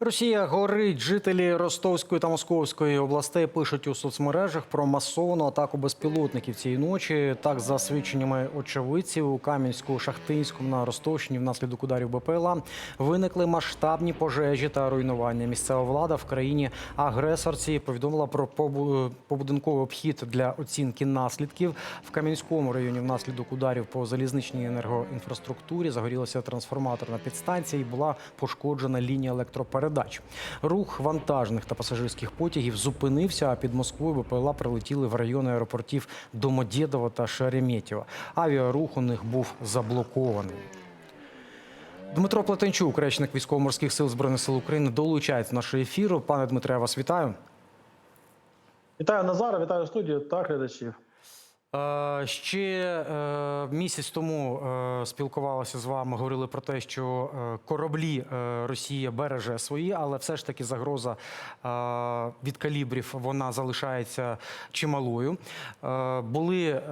Росія горить. Жителі Ростовської та Московської областей пишуть у соцмережах про масовану атаку безпілотників цієї ночі. Так, за свідченнями очевидців, у Кам'янську, Шахтинському на Ростовщині внаслідок ударів БПЛА виникли масштабні пожежі та руйнування. Місцева влада в країні агресорці повідомила про побу- побудинковий обхід для оцінки наслідків. В Кам'янському районі внаслідок ударів по залізничній енергоінфраструктурі загорілася трансформаторна підстанція і була пошкоджена лінія електропередач. Рух вантажних та пасажирських потягів зупинився, а під Москвою БПЛА прилетіли в райони аеропортів Домодєдово та Шереметьєво. Авіарух у них був заблокований. Дмитро Плетенчук, речник військово-морських сил збройних сил України, долучається до нашого ефіру. Пане Дмитре, я вас вітаю. Вітаю Назара, вітаю студію та глядачів. Е, Ще е, місяць тому е, спілкувалися з вами, говорили про те, що кораблі Росія береже свої, але все ж таки загроза від калібрів вона залишається чималою. Були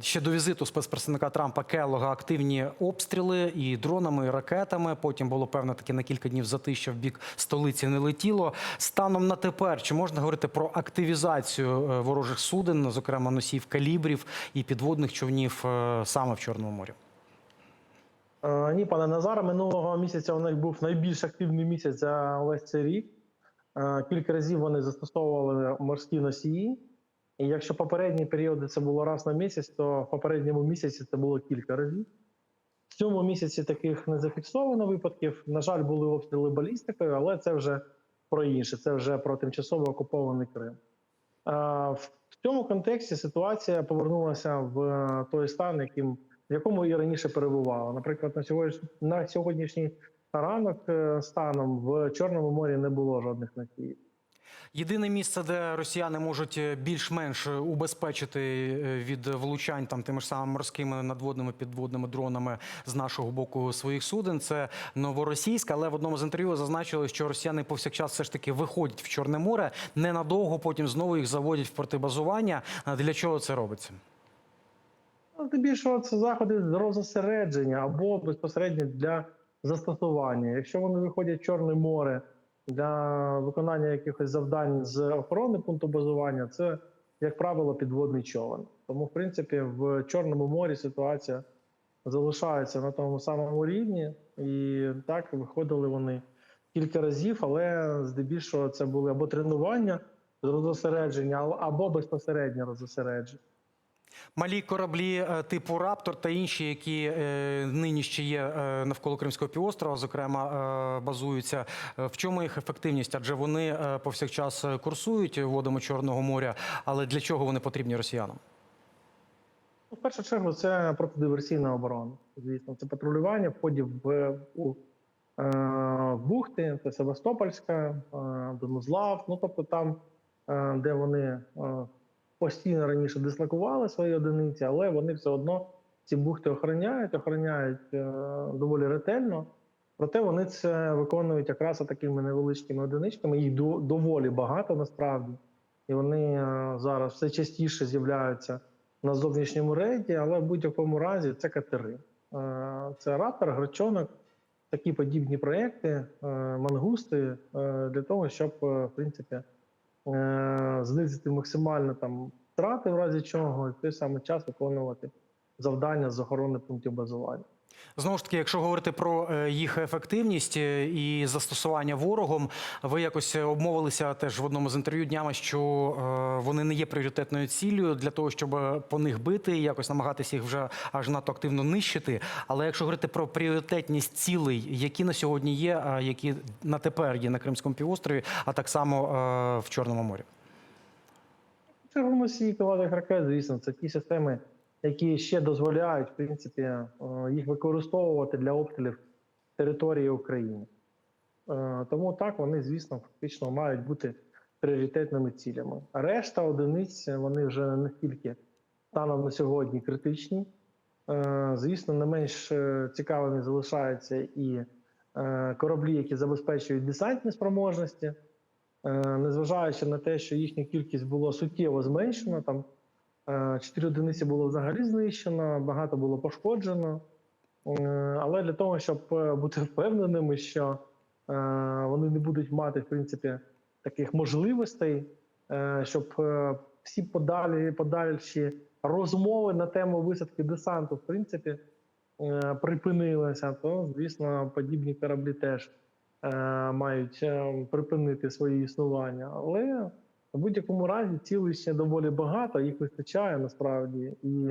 ще до візиту спецпредставника Трампа Келлога активні обстріли і дронами, і ракетами. Потім було певне таке на кілька днів затища в бік столиці не летіло. Станом на тепер чи можна говорити про активізацію ворожих суден, зокрема носіїв калібрів і підводних човнів е, саме в Чорному морі? Е, Ні, пане Назаре, минулого місяця у них був найбільш активний місяць за весь цей рік. Е, Кілька разів вони застосовували морські носії. І якщо попередні періоди це було раз на місяць, то в попередньому місяці це було кілька разів. В цьому місяці таких не зафіксовано випадків. На жаль, були обстріли балістикою, але це вже про інше, це вже про тимчасово окупований Крим. Е, Цьому контексті ситуація повернулася в е, той стан, яким в якому і раніше перебувала. Наприклад, на сьогодні на сьогоднішній ранок е, станом в Чорному морі не було жодних носіїв. Єдине місце, де росіяни можуть е, більш-менш убезпечити е, від влучань там тими ж самими морськими надводними підводними дронами з нашого боку своїх суден, це новоросійськ. Але в одному з інтерв'ю зазначили, що росіяни повсякчас все ж таки виходять в Чорне море ненадовго, потім знову їх заводять в порти базування. Для чого це робиться? Ну, Здебільшого це заходи з розосередження або безпосередньо для застосування. Якщо вони виходять в Чорне море для виконання якихось завдань з охорони пункту базування, це, як правило, підводний човен. Тому, в принципі, в Чорному морі ситуація залишається на тому самому рівні, і так виходили вони кілька разів, але здебільшого це були або тренування з розосередження, або безпосередньо розосередження. Малі кораблі е, типу Раптор та інші, які е, нині ще є е, навколо Кримського півострова, зокрема, базуються. В чому їх ефективність? Адже вони повсякчас курсують водами Чорного моря. Але для чого вони потрібні росіянам? Ну, В першу чергу це протидиверсійна оборона. Звісно, це патрулювання входів в бухти, це Севастопольська, Донузлав. Ну тобто там, де вони постійно раніше дислокували свої одиниці, але вони все одно ці бухти охороняють, охороняють е, доволі ретельно. Проте вони це виконують якраз такими невеличкими одиничками. Їх до- доволі багато насправді, і вони е, зараз все частіше з'являються на зовнішньому рейді, але в будь-якому разі це катери. Е, Це раптор, грачонок, такі подібні проекти, е, мангусти е, для того, щоб е, в принципі знизити максимально там втрати в разі чого, і в той самий час виконувати завдання з охорони пунктів базування. Знову ж таки, якщо говорити про е, їх ефективність е, і застосування ворогом, ви якось обмовилися теж в одному з інтерв'ю днями, що е, вони не є пріоритетною ціллю для того, щоб по них бити і якось намагатися їх вже аж надто активно нищити. Але якщо говорити про пріоритетність цілей, які на сьогодні є, а які на тепер є на Кримському півострові, а так само в Чорному морі. Чергоносії крилатих ракет, звісно, це ті системи, які ще дозволяють, в принципі, е, їх використовувати для обстрілів території України. Е, Тому так вони, звісно, фактично мають бути пріоритетними цілями. Решта одиниць вони вже не стільки станом на сьогодні критичні. Е, Звісно, не менш цікавими залишаються і кораблі, які забезпечують десантні спроможності. Незважаючи на те, що їхня кількість була суттєво зменшена, там чотири одиниці було взагалі знищено, багато було пошкоджено. Е, Але для того, щоб е, бути впевненими, що вони не будуть мати, в принципі, таких можливостей, е, щоб е, всі подалі, подальші розмови на тему висадки десанту, в принципі, е, припинилися, то, звісно, подібні кораблі теж е, мають е, припинити своє існування. Але в будь-якому разі цілей ще доволі багато, їх вистачає насправді. І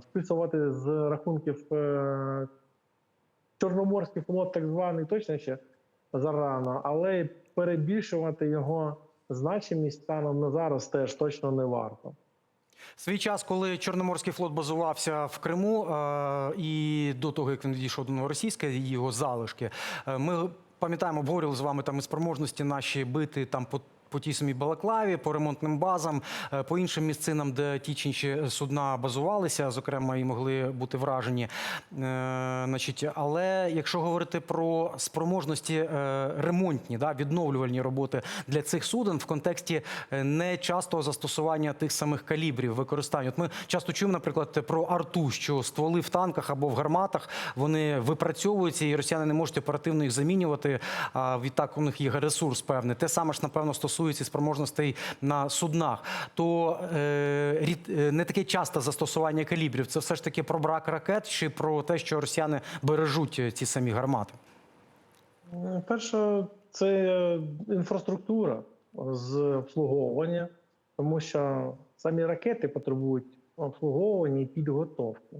списувати з рахунків е, Чорноморський флот, так званий, точно ще зарано, але перебільшувати його значимість станом на зараз теж точно не варто. Свій час, коли Чорноморський флот базувався в Криму, е, і до того як він відійшов до Новоросійська, його залишки, е, ми пам'ятаємо, обговорювали з вами там і спроможності наші бити там по. По тій самій Балаклаві, по ремонтним базам, е, по іншим місцинам, де ті чи інші судна базувалися, зокрема, і могли бути вражені. Е, значить, але якщо говорити про спроможності е, ремонтні, да, відновлювальні роботи для цих суден в контексті нечастого застосування тих самих калібрів використання. От ми часто чуємо, наприклад, про арту, що стволи в танках або в гарматах вони випрацьовуються, і росіяни не можуть оперативно їх замінювати. А відтак у них є ресурс певний. Те саме ж напевно стосується і спроможностей на суднах. То е, е, не таке часте застосування калібрів. Це все ж таки про брак ракет чи про те, що росіяни бережуть е, ці самі гармати. Перше, це е, інфраструктура з обслуговування, тому що самі ракети потребують обслуговування і підготовки.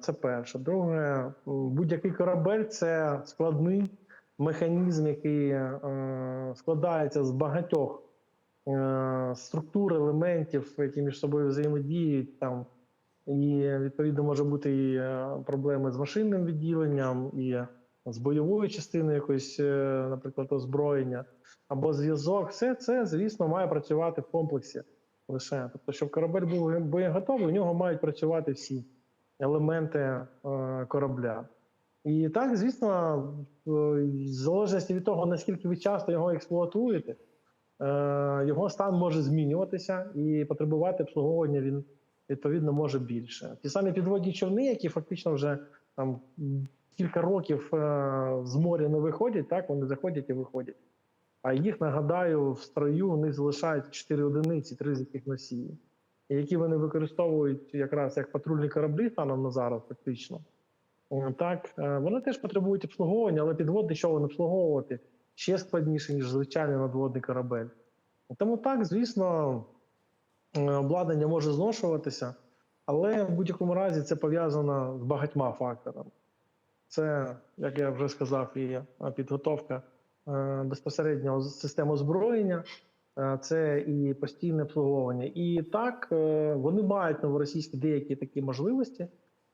Це перше. Друге, будь-який корабель це складний механізм, який е, складається з багатьох е, структур, елементів, які між собою взаємодіють. Там, і відповідно може бути і е, проблеми з машинним відділенням, і з бойовою частиною якоїсь, наприклад, озброєння або зв'язок. Все це, звісно, має працювати в комплексі лише. Тобто, щоб корабель був боєготовий, у нього мають працювати всі елементи корабля. І так, звісно, в залежності від того, наскільки ви часто його експлуатуєте, е, його стан може змінюватися і потребувати обслуговування він відповідно може більше. Ті самі підводні човни, які фактично вже там кілька років е, з моря не виходять, так вони заходять і виходять. А їх нагадаю, в строю у них залишають 4 одиниці, три з яких носії, які вони використовують якраз як патрульні кораблі станом на зараз, фактично. Е, Так, е, вони теж потребують обслуговування, але підводний човен обслуговувати ще складніше, ніж звичайний надводний корабель. Тому так, звісно, е, обладнання може зношуватися, але в будь-якому разі це пов'язано з багатьма факторами. Це, як я вже сказав, і підготовка е, безпосередньо систем озброєння, це і постійне обслуговування. І так, вони мають новоросійські деякі такі можливості,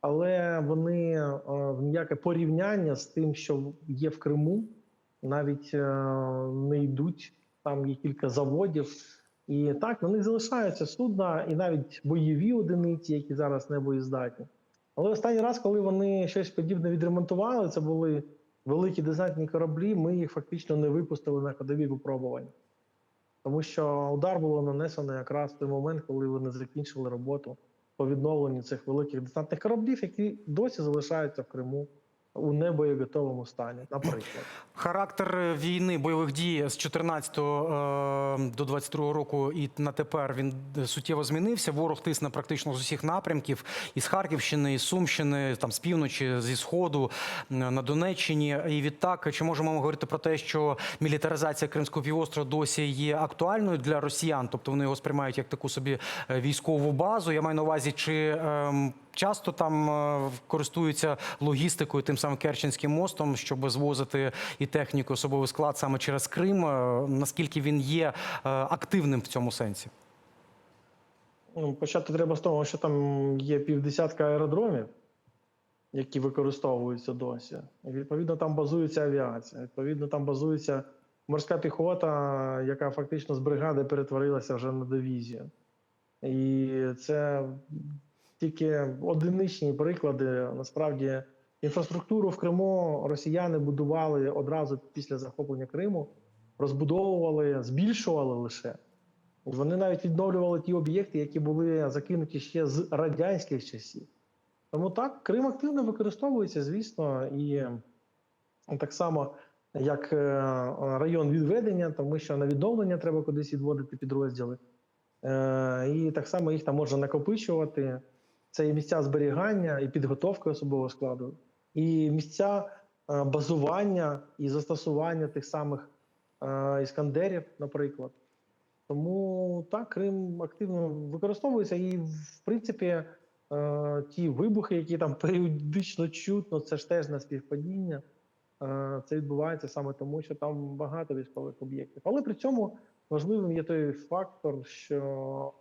але вони е, в ніяке порівняння з тим, що є в Криму, навіть е, не йдуть. Там є кілька заводів. І так, них залишаються судна і навіть бойові одиниці, які зараз не боєздатні. Але останній раз, коли вони щось подібне відремонтували, це були великі десантні кораблі, ми їх фактично не випустили на ходові випробування. Тому що удар було нанесено якраз в той момент, коли вони закінчили роботу по відновленню цих великих десантних кораблів, які досі залишаються в Криму у небоєготовому стані, наприклад. Характер війни бойових дій з 14 е, до 22 року і на тепер він суттєво змінився. Ворог тисне практично з усіх напрямків із Харківщини, із Сумщини, там з півночі, зі сходу на Донеччині. І відтак, чи можемо ми говорити про те, що мілітаризація Кримського півострова досі є актуальною для росіян, тобто вони його сприймають як таку собі е, військову базу. Я маю на увазі, чи ем, часто там е, користуються логістикою, тим самим Керченським мостом, щоб звозити і техніку, особовий склад саме через Крим. Е, Наскільки він є е, активним в цьому сенсі? Ну, Почати треба з того, що там є півдесятка аеродромів, які використовуються досі. І відповідно, там базується авіація. Відповідно, там базується морська піхота, яка фактично з бригади перетворилася вже на дивізію. І це тільки одиничні приклади. Насправді, інфраструктуру в Криму росіяни будували одразу після захоплення Криму, розбудовували, збільшували лише. Вони навіть відновлювали ті об'єкти, які були закинуті ще з радянських часів. Тому так, Крим активно використовується, звісно, і так само як е, район відведення, тому що на відновлення треба кудись відводити підрозділи. Е, І так само їх там можна накопичувати. Це і місця зберігання, і підготовки особового складу, і місця е, базування і застосування тих самих е, іскандерів, наприклад. Тому так, Крим активно використовується, і в принципі е, ті вибухи, які там періодично чутно, це ж теж на співпадіння. Це відбувається саме тому, що там багато військових об'єктів. Але при цьому важливим є той фактор, що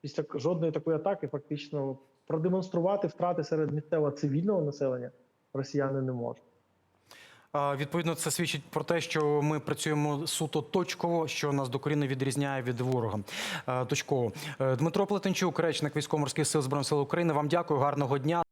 після жодної такої атаки фактично продемонструвати втрати серед місцевого цивільного населення росіяни не можуть. Відповідно, це свідчить про те, що ми працюємо суто точково, що нас докорінно відрізняє від ворога. Точково. Е, Дмитро Плетенчук, речник військово-морських сил збройних сил України. Вам дякую. Гарного дня.